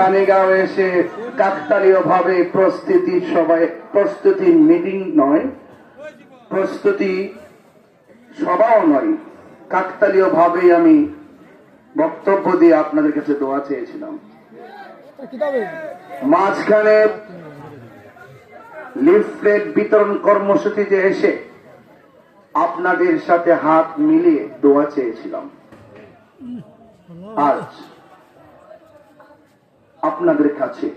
রানীগাঁও এসে কাকতালীয় ভাবে প্রস্তুতি সবাই, প্রস্তুতি মিটিং নয়, প্রস্তুতি সভাও নয়। কাকতালীয় ভাবে আমি বক্তব্য দিয়ে আপনাদের কাছে দোয়া চেয়েছিলাম। মাঝখানে লিফলেট বিতরণ কর্মসূচিতে এসে আপনাদের সাথে হাত মিলিয়ে দোয়া চেয়েছিলাম। আজ আপনাদের কাছে।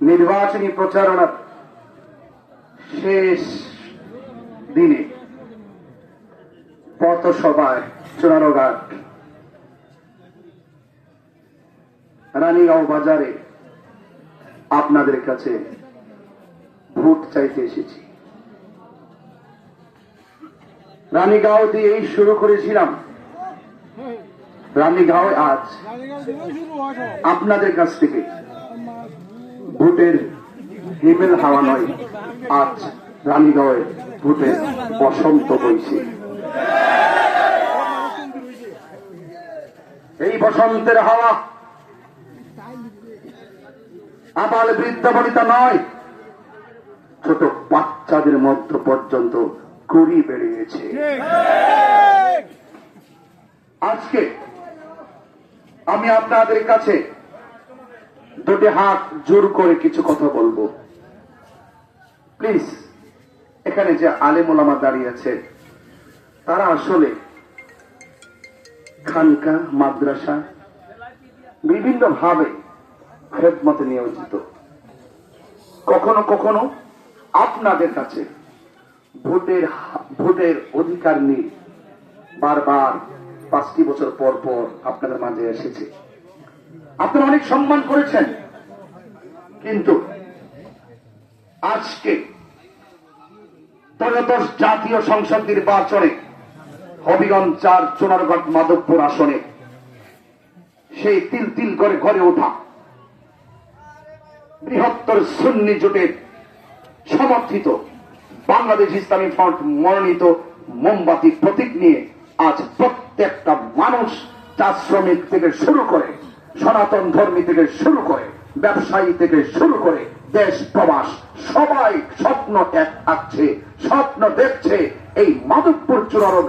নির্বাচনী প্রচারণার শেষ দিনে পথসভায় চুনারোঘাট রানীগাঁও বাজারে আপনাদের কাছে ভোট চাইতে এসেছি। রানীগাঁও দিয়েই শুরু করেছিলাম রানীগাঁও আজ আপনাদের কাছ থেকে ভোটের হিমেল হাওয়া নয়, আজ রানীগাঁওয়ে ভোটের বসন্ত বইছে এই বসন্তের হাওয়া আবাল বৃদ্ধ বনিতা নয়, ছোট বাচ্চাদের মধ্য পর্যন্ত গড়ি বেরিয়েছে আজকে আমি আপনাদের কাছে দুটি হাত জোর করে কিছু কথা বলব। প্লিজ এখানে যে আলেমুলামা দাঁড়িয়ে আছে, তারা আসলে খানকা, মাদ্রাসা বিভিন্ন ভাবে খেদমতে নিয়োজিত। কখনো কখনো আপনাদের কাছে ভোটের ভোটের অধিকার নিয়ে বারবার পাঁচটি বছর পর পর আপনাদের মাঝে এসেছে। আপনারা অনেক সম্মান করেছেন। কিন্তু আজকে ত্রয়োদশ জাতীয় সংসদ নির্বাচনে হবিগঞ্জ চার চোনারগঞ্জ মাধবপুর আসনে সেই তিল তিল করে ঘরে ওঠা বৃহত্তর সুন্নি জোটের সমর্থিত বাংলাদেশ ইসলামী ফ্রন্ট মনোনীত মোমবাতি প্রতীক নিয়ে আজ প্রত্যেকটা মানুষ চা শ্রমিক থেকে শুরু করে, সনাতন ধর্মী থেকে শুরু করে, ব্যবসায়ী থেকে শুরু করে, দেশ, প্রবাস, সবাই স্বপ্ন এক থাকছে, স্বপ্ন দেখছে এই মাধবপুর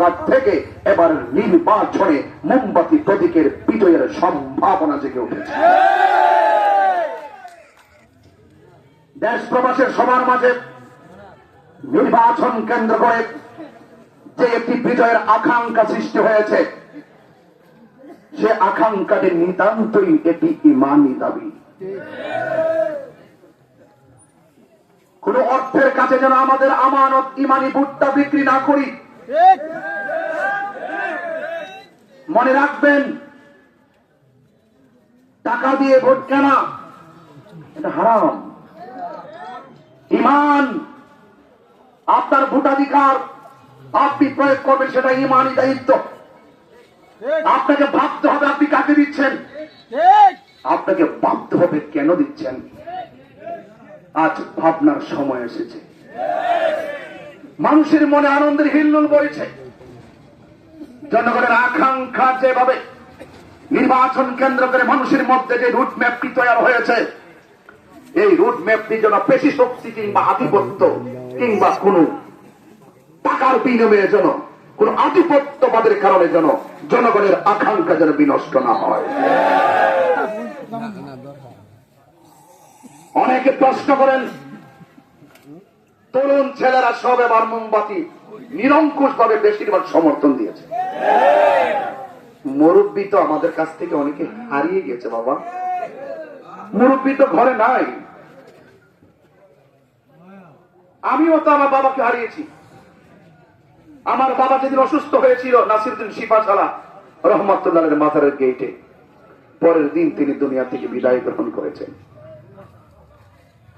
ঘাট থেকে এবার নির্বাচনে মোমবাতি প্রতীকের বিজয়ের সম্ভাবনা জেগে উঠেছে। দেশ, প্রবাসের সবার মাঝে নির্বাচন কেন্দ্র করে যে একটি বিজয়ের আকাঙ্ক্ষা সৃষ্টি হয়েছে, সে আকাঙ্ক্ষাটি নিতান্তই এটি ইমানি দাবি। কোন অর্থের কাছে যেন আমাদের আমানত ইমানি বুটটা বিক্রি না করি। মনে রাখবেন, টাকা দিয়ে ভোট কেনা, এটা হারাম। ইমান, আপনার ভোটাধিকার আপনি প্রয়োগ করবেন সেটা ইমানই দায়িত্ব। আপনাকে ভাবতে হবে আপনি কাকে দিচ্ছেন? আপনাকে ভাবতে হবে কেন দিচ্ছেন? আজ ভাবনার সময় এসেছে। মানুষের মনে আনন্দের হিল্লোল বইছে। জনগণের আকাঙ্ক্ষা যেভাবে নির্বাচন কেন্দ্র করে মানুষের মধ্যে যে রুট ম্যাপটি তৈরি হয়েছে এই রুট ম্যাপটি যেন পেশি শক্তি কিংবা আধিপত্য কিংবা কোন টাকার বিনিময়ে যেন কোন আধিপত্যবাদের কারণে যেন জনগণের আকাঙ্ক্ষা যেন বিনষ্ট না হয়। অনেকে প্রশ্ন করেন, তরুণ ছেলেরা সব এবার মোমবাতি নিরঙ্কুশ ভাবে বেশিরভাগ সমর্থন দিয়েছে। মুরব্বী তো আমাদের কাছ থেকে অনেকে হারিয়ে গেছে বাবা। মুরব্বী তো ঘরে নাই। আমিও তো আমার বাবাকে হারিয়েছি। আমার বাবা যেদিন অসুস্থ হয়েছিল, নাসিরুদ্দিন শিফাশালা রহমতুল্লাহের মাথারের গেটে পরের দিন তিনি দুনিয়া থেকে বিদায় গ্রহণ করেছেন।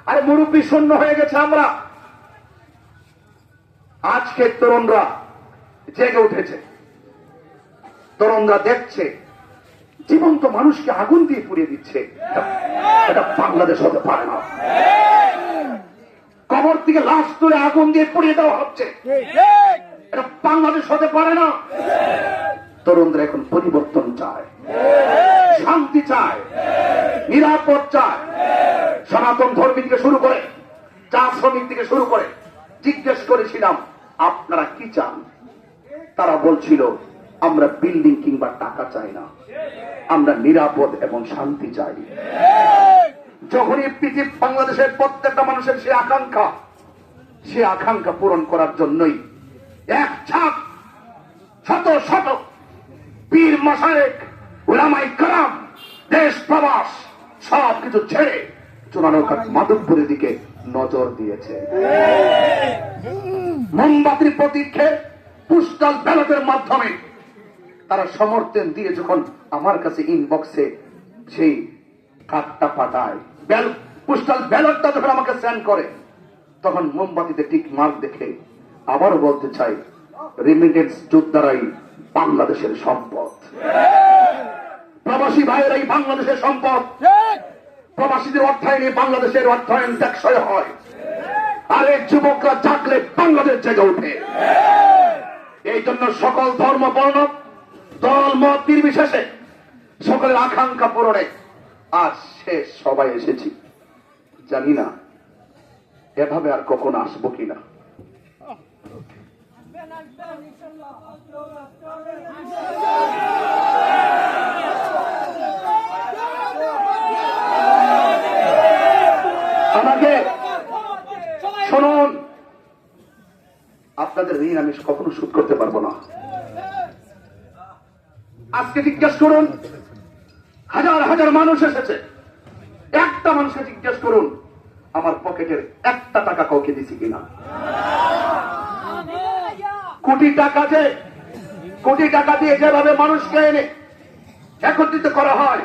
আরে মুরব্বী, শূন্য হয়ে গেছে আমরা। আজকে তরুণরা জেগে উঠেছে। তরুণরা দেখছে, জীবন্ত মানুষকে আগুন দিয়ে পুড়িয়ে দিচ্ছে। এটা বাংলাদেশ হতে পারে না। কবর থেকে লাশ তুলে আগুন দিয়ে পুড়িয়ে দেওয়া হচ্ছে। এটা বাংলাদেশ হতে পারে না। তরুণরা এখন পরিবর্তন চায়। শান্তি চায়। নিরাপদ চায়। সনাতন ধর্মী থেকে শুরু করে, চা শ্রমিক থেকে শুরু করে, জিজ্ঞেস করেছিলাম, আপনারা কি চান? তারা বলছিল, আমরা বিল্ডিং কিংবা টাকা চাই না। আমরা নিরাপদ এবং শান্তি চাই। যখনই পৃথিবী বাংলাদেশের প্রত্যেকটা মানুষের সে আকাঙ্ক্ষা সে আকাঙ্ক্ষা পূরণ করার জন্যই এক ছাপ শত শত পীর মশায়েক উলামাই কালাম দেশ প্রবাস, সব কিছু ছেড়ে চুনানৌকার মাধবপুরের দিকে নজর দিয়েছে। মোমবাতির প্রতীক্ষে পুস্টাল ব্যালটের মাধ্যমে তারা সমর্থন দিয়ে যখন আমার কাছে ইনবক্সে সেই কার্ডটা পাঠায় পোস্টাল ব্যালটটা যখন আমাকে সেন্ড করে, তখন মোমবাতিতে টিক মার্ক দেখে আবারও বলতে চাই রেমিটেন্স যোদ্ধারাই বাংলাদেশের সম্পদ। প্রবাসী ভাইয়েরাই বাংলাদেশের সম্পদ। প্রবাসীদের অর্থায়নে বাংলাদেশের অর্থায়ন টেকসই হয়। আর এই যুবকরা জাগলে বাংলাদেশ জেগে ওঠে। এই জন্য সকল ধর্ম বর্ণ, দল, মত নির্বিশেষে সকলের আকাঙ্ক্ষা পূরণে আজ শেষ সবাই এসেছি। জানি না, এভাবে আর কখনো আসব কিনা। আমাকে শুনুন। আপনাদের ঋণ আমি কখনো শোধ করতে পারব না। আজকে জিজ্ঞেস করুন, হাজার হাজার মানুষ এসেছে। একটা মানুষকে জিজ্ঞেস করুন, আমার পকেটের একটা টাকা কাউকে দিছি কিনা? কোটি টাকা যে, কোটি টাকা দিয়ে যেভাবে মানুষকে এনে একত্রিত করা হয়,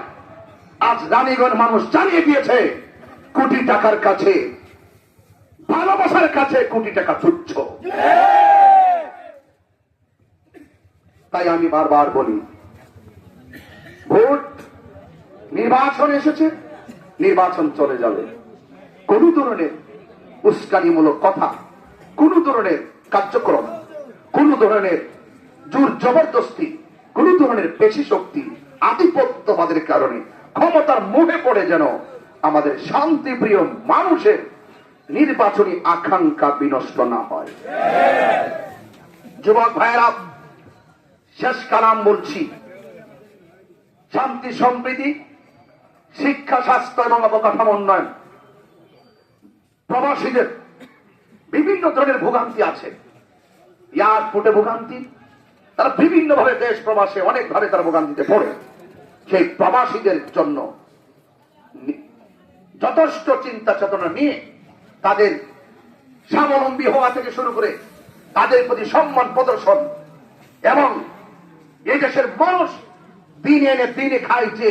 আজ রানীগঞ্জ মানুষ জানিয়ে দিয়েছে, কোটি টাকার কাছে, ভালোবাসার কাছে কোটি টাকা তুচ্ছ। তাই আমি বারবার বলি, ভোট, নির্বাচন এসেছে, নির্বাচন চলে যাবে। কোন ধরনের উস্কানিমূলক কথা, কোন ধরনের কার্যক্রম কোন ধরনের জোর জবরদস্তি, কোন ধরনের পেশি শক্তি, আধিপত্যবাদের কারণে ক্ষমতার মুখে পড়ে যেন আমাদের শান্তিপ্রিয় মানুষের নির্বাচনী আকাঙ্ক্ষা বিনষ্ট না হয়। যুবক ভাইরা শেষ কালাম বলছি। শান্তি সম্প্রীতি শিক্ষা, স্বাস্থ্য এবং অবকাঠামো উন্নয়ন। প্রবাসীদের বিভিন্ন ধরনের ভোগান্তি আছে। এয়ারপোর্টে ভোগান্তি। তারা বিভিন্ন ভাবে দেশ প্রবাসে অনেক ভাবে তারা ভোগান্তিতে পড়ে। সেই প্রবাসীদের জন্য যথেষ্ট চিন্তা চেতনা নিয়ে তাদের স্বাবলম্বী হওয়া থেকে শুরু করে তাদের প্রতি সম্মান প্রদর্শন এবং এই দেশের মানুষ দিনে এনে দিনে খায় যে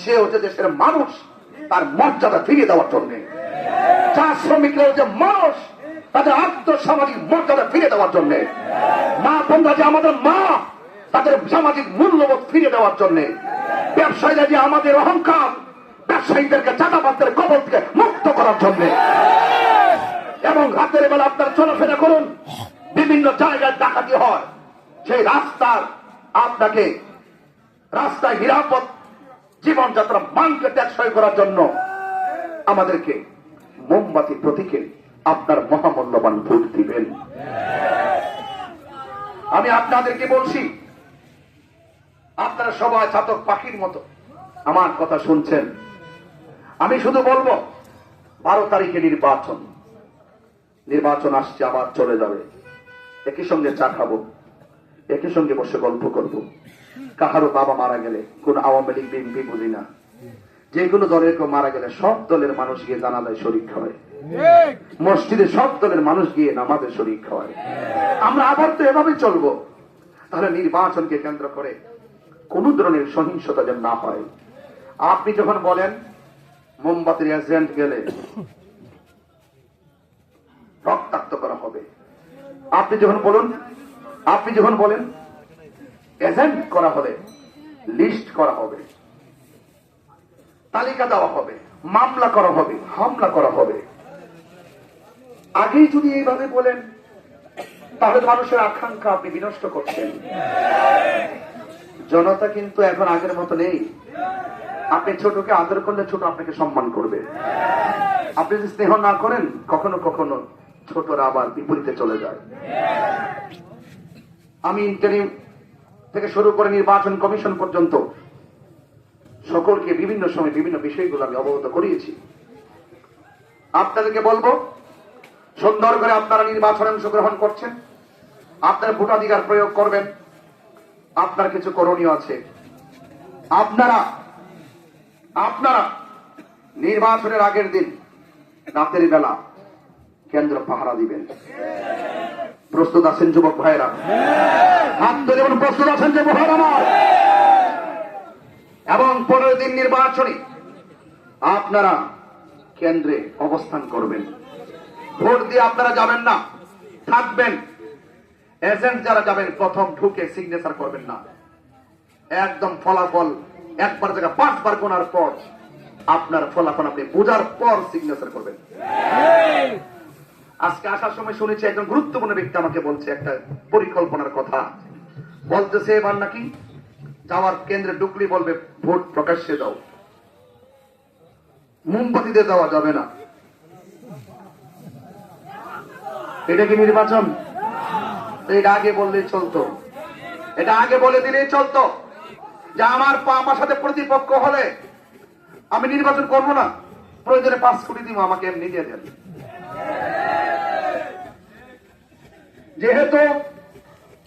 সে হচ্ছে দেশের মানুষ, তার মর্যাদা ফিরিয়ে দেওয়ার জন্য। চা শ্রমিকরাও যে মানুষ তাদের আত্মসামাজিক মর্যাদা ফিরে দেওয়ার জন্য। মা, বোনরা যে আমাদের মা, তাদের সামাজিক মূল্যবোধ ফিরে দেওয়ার জন্য। ব্যবসায়ীরা যে আমাদের অহংকার, ব্যবসায়ীদেরকে চাঁদাবাদদের কবল থেকে মুক্ত করার জন্য। এবং রাতের বেলা আপনারা চলাফেরা করুন, বিভিন্ন জায়গায় ডাকাতি হয়। সেই রাস্তার আপনাকে রাস্তায় নিরাপদ জীবনযাত্রা মানকে টেকসই করার জন্য আমাদেরকে মোমবাতি প্রতীকে আপনার মহামূল্যবান ভোট দিবেন। আমি আপনাদেরকে বলছি, আপনারা সবাই ছাতক পাখির মতো আমার কথা শুনছেন। আমি শুধু বলব, বারো তারিখে নির্বাচন। নির্বাচন আসছে, আবার চলে যাবে। একই সঙ্গে চা খাব, একই সঙ্গে বসে গল্প করব। কাহারও বাবা মারা গেলে, কোন আওয়ামী লীগ, বিএনপি বুঝি না। যে কোনো দলের কেউ মারা গেলে সব দলের মানুষ গিয়ে জানালায় শরিক হয়। মসজিদে সব দলের মানুষ গিয়ে নামাজে শরিক হয় আমরা আবার তো এভাবে চলবো। তাহলে নির্বাচনকে কেন্দ্র করে কোন ধরনের সহিংসতা যেন না হয়। আপনি যখন বলেন, মোমবাতির এজেন্ট গেলে রক্তাক্ত করা হবে। আপনি যখন বলুন, আপনি যখন বলেন এজেন্ট করা হবে লিস্ট করা হবে, তালিকা দেওয়া হবে, মামলা করা হবে, হামলা করা হবে। আগেই যদি এইভাবে বলেন, তাহলে মানুষের আকাঙ্ক্ষা আপনি বিনষ্ট করছেন। জনতা কিন্তু এখন আগের মতো নেই। আপনি ছোটকে আদর করলে ছোট আপনাকে সম্মান করবে। আপনি যদি স্নেহ না করেন, কখনো কখনো ছোটরা আবার বিপরীতে চলে যায়। আমি ইন্টারিম থেকে শুরু করে নির্বাচন কমিশন পর্যন্ত সকলকে বিভিন্ন সময় বিভিন্ন বিষয়গুলো আমি অবগত করিয়েছি। আপনাদেরকে বলব সুন্দর করে আপনারা নির্বাচনে অংশগ্রহণ করছেন। আপনার ভোটাধিকার প্রয়োগ করবেন। আপনার কিছু করণীয় আছে। আপনারা আপনারা নির্বাচনের আগের দিন রাতের বেলা কেন্দ্র পাহারা দিবেন। প্রস্তুত আছেন যুবক ভাইরা হাত ধরে প্রস্তুত আছেন যুবক ভাইরা এবং পনেরো দিন নির্বাচনী আপনারা কেন্দ্রে অবস্থান করবেন। ভোট দিয়ে আপনারা যাবেন না। থাকবেন। এজেন্ট যারা যাবেন, প্রথম ঢুকে সিগনেচার করবেন না। একদম ফলাফল একবার জায়গা, পাঁচবার গোনার পর আপনার ফলাফল আপনি বোঝার পর সিগনেচার করবেন। আজকে আসার সময় শুনেছি একজন গুরুত্বপূর্ণ ব্যক্তি আমাকে বলছে একটা পরিকল্পনার কথা। বলতেছে এবার নাকি যাওয়ার কেন্দ্রে ঢুকলি বলবে, ভোট প্রকাশ্যে দাও। মোমবাতিতে দেওয়া যাবে না। এটা কি নির্বাচন? এটা আগে বললেই চলতো। এটা আগে বলে দিলেই চলতো। যে আমার আমার সাথে প্রতিপক্ষ হলে আমি নির্বাচন করব না। প্রয়োজনে পাঁচ কোটি দিব, আমাকে এমনি দিয়ে দেন। যেহেতু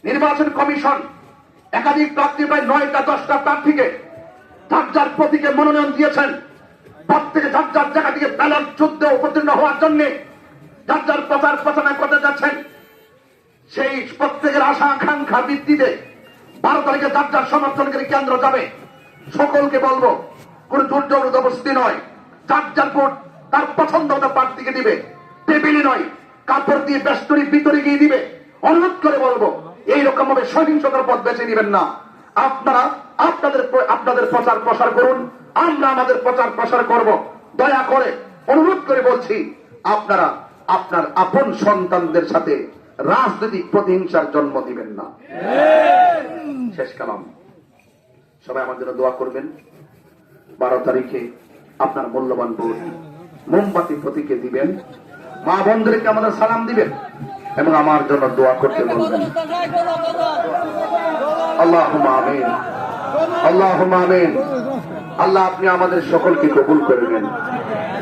নির্বাচন কমিশন একাধিক প্রার্থী প্রায় নয়টা, দশটা প্রার্থীকে যার যার প্রতীকে মনোনয়ন দিয়েছেন। প্রত্যেকে যার যার জায়গা থেকে ব্যালট যুদ্ধে অবতীর্ণ হওয়ার জন্য যার প্রচার প্রচারণা করতে যাচ্ছেন, সেই প্রত্যেকের আশা আকাঙ্ক্ষার ভিত্তিতে বারো তারিখে যার যার সমর্থনকারী কেন্দ্র যাবে। সকলকে বলব, কোন দুর্যোগ জবরদস্তি নয়। যার যার ভোট, তার পছন্দ মতো প্রার্থীকে দিবে। টেবিলি নয়, কাপড় দিয়ে বেষ্টনী ভিতরে গিয়ে দিবে। অনুরোধ করে বলব এইরকম ভাবে সহিংসতার পথ বেছে নেবেন না। আপনারা আপনাদের আপনাদের প্রচার প্রসার করুন, আমরা আমাদের প্রচার প্রসার করব। দয়া করে অনুরোধ করে বলছি, আপনারা আপনার আপন সন্তানদের সাথে রাজনৈতিক প্রতিহিংসার জন্ম দিবেন না। শেষ কালাম। সবাই আমার জন্য দোয়া করবেন। বারো তারিখে আপনার মূল্যবান ভোট মোমবাতি প্রতীকে দিবেন। মা বন্ধুদেরকে আমাদের সালাম দিবেন এবং আমার জন্য দোয়া করতে বলবেন। আল্লাহ আমিন। আল্লাহ আমিন। আল্লাহ আপনি আমাদের সকলকে কবুল করবেন।